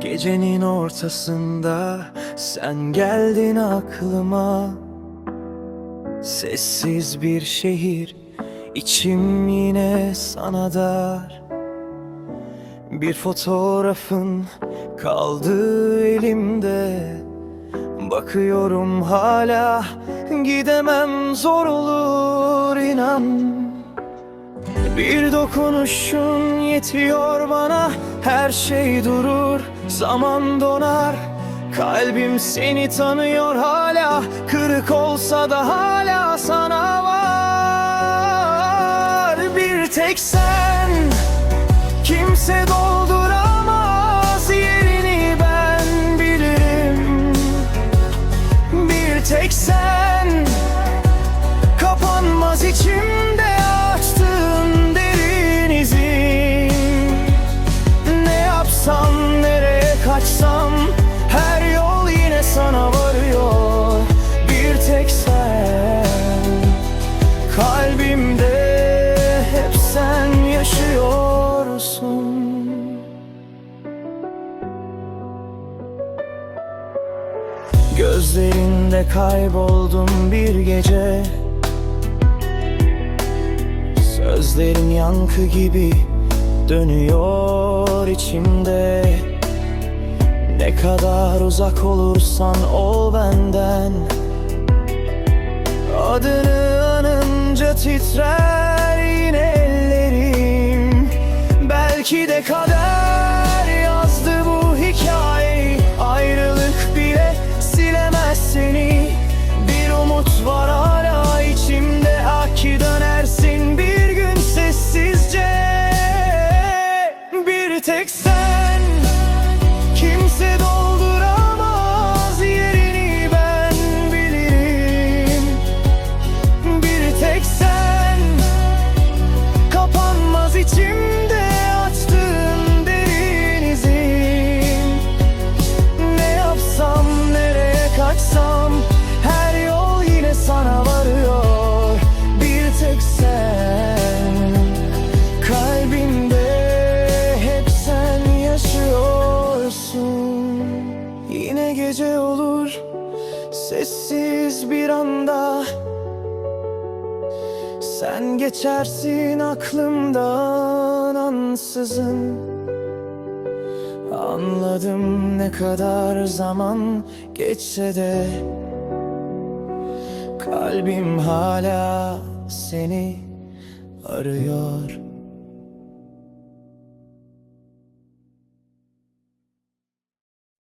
Gecenin ortasında sen geldin aklıma. Sessiz bir şehir içim yine sana dar. Bir fotoğrafın kaldı elimde. Bakıyorum hala gidemem zor olur bir dokunuşun yetiyor bana. Her şey durur, zaman donar. Kalbim seni tanıyor hala. Kırık olsa da hala sana var. Bir tek sen. Kimse dolduramaz yerini ben bilirim. Bir tek sen. Kapanmaz içimde kaçsam Her yol yine sana varıyor. Bir tek sen Kalbimde hep sen yaşıyorsun. Gözlerinde kayboldum bir gece. Sözlerin yankı gibi dönüyor içimde Ne kadar uzak olursan ol benden. Adını anınca titrer yine ellerim. Belki de kader yazdı bu hikayeyi. Ayrılık bile silemez seni. Bir umut var hala içimde. Ah ki dönersin bir gün sessizce. Bir tek sen Yine gece olur Sessiz bir anda. Sen geçersin aklımdan ansızın. Anladım ne kadar zaman geçse de. Kalbim hala seni arıyor